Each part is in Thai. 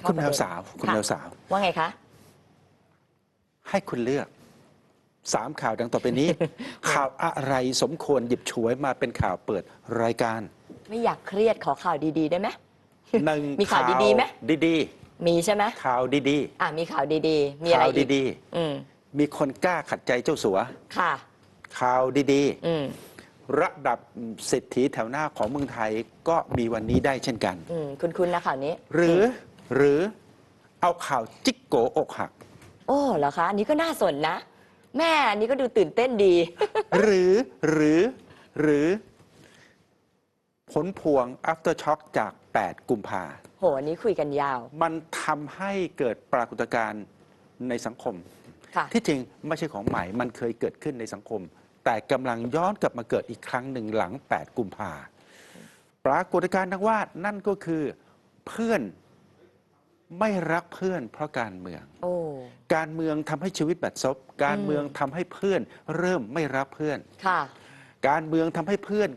เข้าคุณประแมเด็วนสาว คุณค่ะแมวสาว ว่าไงคะ ให้คุณเลือกสามข่าวดังต่อไปนี้ ข่าวอะไรสมควรหยิบฉวยมาเป็นข่าวเปิดรายการ ไม่อยากเครียดขอข่าวดีๆได้ไหมหนึ่งมีข่าวดีๆไหมดีมีใช่ไหมๆข่าวดีอะมีข่าวดีๆ มีๆอะไรข่าวอีกดีอืมๆมีคนกล้าขัดใจเจ้าสัวค่ะ ข่าวดีอืมๆระดับเศรษฐีแถวหน้าของเมืองไทยก็มีวันนี้ได้เช่นกันอืมคุณคุณนะข่าวนี้ หรือม หรือเอาข่าวจิกโกอกหัก โอ้เหรอคะอันนี้ก็น่าสนนะ แม่อันนี้ก็ดูตื่นเต้นดี หรือหรือหรือ ผลพวง after shock จาก 8 กุมภาโหอันนี้คุยกันยาวมันทำให้เกิดปรากฏการณ์ในสังคม ค่ะ ที่จริงไม่ใช่ของใหม่ มันเคยเกิดขึ้นในสังคม แต่กำลังย้อนกลับมาเกิดอีกครั้งหนึ่งหลัง 8 กุมภาปรากฏการณ์ดังว่านั่นก็คือเพื่อน ไม่รักเพื่อนเพราะการเมือง โอ้ การเมืองทำให้ชีวิตบัดซบ การเมืองทำให้เพื่อน เริ่มไม่รักเพื่อน ค่ะ การเมืองทำให้เพื่อน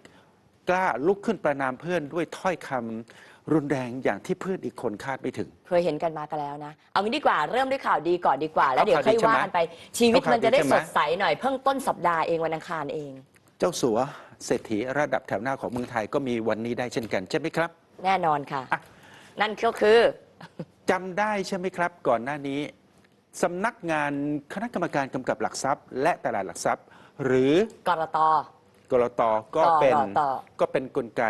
กล้าลุกขึ้นประนามเพื่อนด้วยถ้อยคำรุนแรงอย่างที่เพื่อนอีกคนคาดไม่ถึง เคยเห็นกันมากันแล้วนะ เอางี้ดีกว่าเริ่มด้วยข่าวดีก่อนดีกว่า แล้วเอาเดี๋ยวข่าวค่อยดีใช่ไหมว่ากันไป ชีวิตเอาข่าวมันจะได้ดีใช่ไหสมดใสหน่อยเพิ่งต้นสัปดาห์เองวันอังคารเอง เจ้าสัวเศรษฐีระดับแถวหน้าของเมืองไทยก็มีวันนี้ได้เช่นกันใช่ไหมครับ แน่นอนค่ะ อะ นั่นก็คือ จำได้ใช่ไหมครับ ก่อนหน้านี้สำนักงานคณะกรรมการกำกับหลักทรัพย์ และตลาดหลักทรัพย์ หรือกรต กรตก็เป็นกรต ก็เป็นกลไก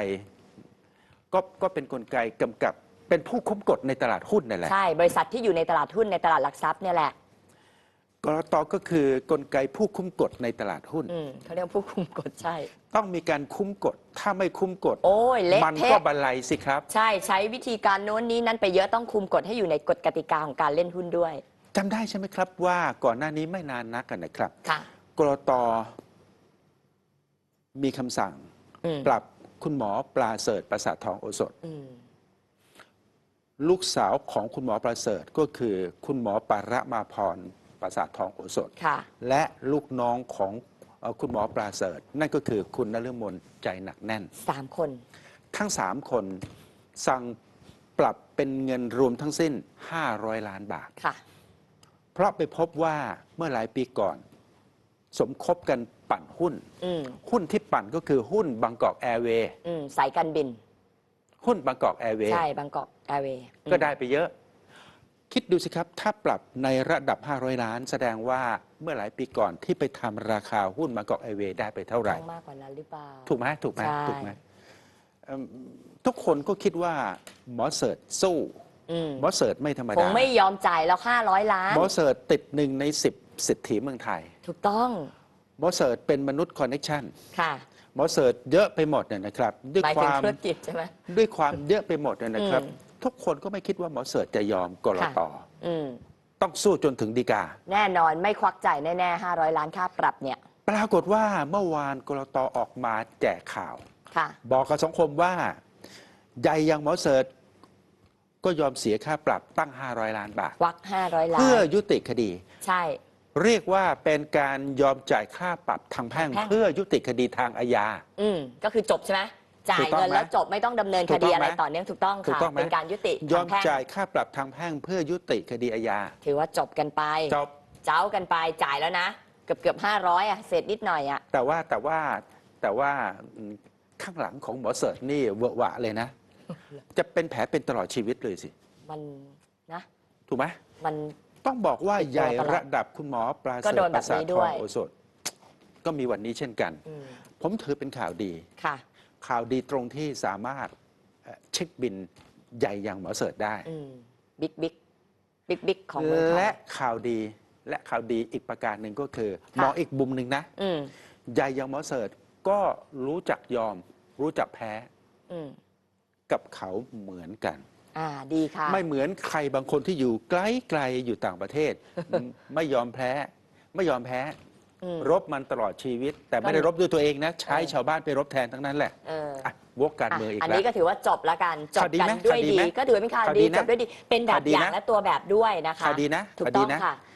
ก็ก็เป็นกลไกกำกับเป็นผู้คุ้มกฎในตลาดหุ้นนั่นแหละ ใช่ บริษัทที่อยู่ในตลาดหุ้นในตลาดหลักทรัพย์เนี่ยแหละ กรตก็คือกลไกผู้คุ้มกฎในตลาดหุ้น อืมเขาเรียกว่าผู้คุมกฎใช่ ต้องมีการคุ้มกฎถ้าไม่คุ้มกฎโอ้ยเละมันเทะก็บันไลสิครับ ใช่ใช้วิธีการโน้นนี้นั้นไปเยอะต้องคุมกฎให้อยู่ในกฎกติกาของการเล่นหุ้นด้วยจำได้ใช่ไหมครับว่าก่อนหน้านี้ไม่นานนักกันนะครับ ค่ะ กรตมีคำสั่ง อืมปรับคุณหมอปลาเสริฐประสาททองโอสถ อืมลูกสาวของคุณหมอประเสริฐก็คือคุณหมอปาระมาพร ประสาททองโอสถ ค่ะ และลูกน้องของเอ่อคุณหมอปลาเสริฐ นั่นก็คือคุณนฤมลใจหนักแน่น สามคน ทั้งสามคนสั่งปรับเป็นเงินรวมทั้งสิ้น 500 ล้านบาท ค่ะ เพราะไปพบว่าเมื่อหลายปีก่อน สมคบกันปั่นหุ้น อืม หุ้นที่ปั่นก็คือหุ้นบางกอกแอร์เวย์อืม สายการบิน หุ้นบางกอกแอร์เวย์ใช่บางกอกแอร์เวย์ก็ได้ไปเยอะ คิดดูสิครับ ถ้าปรับในระดับ 500 ล้าน แสดงว่าเมื่อหลายปีก่อนที่ไปทำราคาหุ้นบางกอกแอร์เวย์ได้ไปเท่าไหร่ ต้องมากกว่านั้นหรือเปล่า ถูกไหมถูกไหมใช่ ถูกไหมเอิ่มทุกคนก็คิดว่าหมอเสิร์ชสู้อืมหมอเสิร์ชไม่ธรรมคดางไม่ยอมจ่ายแล้วห้าร้อยล้าน หมอเสิร์ชติดหนึ่งในสิบสิทธิเมืองไทยถูกต้องหมอเสิร์ชเป็นมนุษย์คอนเน็ชันค่ะหมอเสิร์ชเยอะไปหมดเนี่ยนะครับ ด้วยหมายคถึงวามธุรกิจใช่ไหม ด้วยความเยอะไปหมดเนี่ยนะครับ อืม ทุกคนก็ไม่คิดว่าหมอเสิร์ชจะยอมกรตอืมต้องสู้จนถึงดีกา แน่นอนไม่ควักจ่ายแน่ๆห้าร้อยล้านค่าปรับเนี่ย ปรากฏว่าเมื่อวานกรตออกมาแจกข่าว ค่ะ บอกกับสังคมว่าใหญ่อยังหมอเสิร์ชก็ยอมเสียค่าปรับตั้ง 500 ล้านบาท ควักห้าร้อยล้าน เพื่อยุติคดี ใช่ เรียกว่าเป็นการยอมจ่ายค่าปรับทางแพ่ง แพ่ง เพื่อยุติคดีทางอาญา อืมก็คือจบใช่ไหม จ่าถูยกต้องเงินไหมแล้วจบไม่ต้องดำเนินถูคกต้ดีองอะไรไหมต่อเนื่องถูกต้องถูกค่ะ ต้องไหม เป็นการยุติยอมทางแพ่งจ่ายค่าปรับทางแพ่งเพื่อยุติคดีอาญาถือว่าจบกันไป จบเจ้ากันไปจ่ายแล้วนะ เกือบเกือบห้าร้อยอะเศษนิดหน่อยอะแต่ว่าแต่ว่าแต่ว่าอืมข้างหลังของหมอเสิร์ชนี่เวอะหวะเลยนะ จะเป็นแผลเป็นตลอดชีวิตเลยสิ มันนะ ถูกไหมมัน ต้องบอกว่าติดตัวใหญ่ตลอดระดับคุณหมอปลาก็เสริโดฐนปแบบระสาทนี้ทด้อวงย โอสถ ก็มีวันนี้เช่นกัน อืมผมถือเป็นข่าวดี ค่ะ ข่าวดีตรงที่สามารถเอ่อเช็คบินใหญ่อย่างหมอเสิร์ชได้อืมบิ๊กบิ๊กบิ๊กบิ๊กของเมืองไทและยข่าวดีและข่าวดีอีกประการหนึ่งก็คือค่ะมองอีกมุมหนึ่งนะอืมใหญ่อย่างหมอเสิร์ชก็รู้จักยอม รู้จักแพ้อืมกับเขาเหมือนกันอ่าดีค่ะ ไม่เหมือนใครบางคนที่อยู่ไกลๆอยู่ต่างประเทศ ไม่ยอมแพ้ ไม่ยอมแพ้อืม รบมันตลอดชีวิต แต่ไม่ได้รบด้วยตัวเองนะ ใช้เออชาวบ้านไปรบแทนทั้งนั้นแหละเอออะวกการเมืองอีกอันแล้วนี้ก็ถือว่าจบแล้วกันจบข่าวดีกัไหมนด้วยข่าวดีดีไหมก็ถือว่าเป็นข่าวข่าวดีดีนะจบด้วยดี เป็นแบบข่าวดีอย่างนะและตัวแบบด้วยนะคะข่าวดีนะถูกข่าวดีต้องนะค่ะ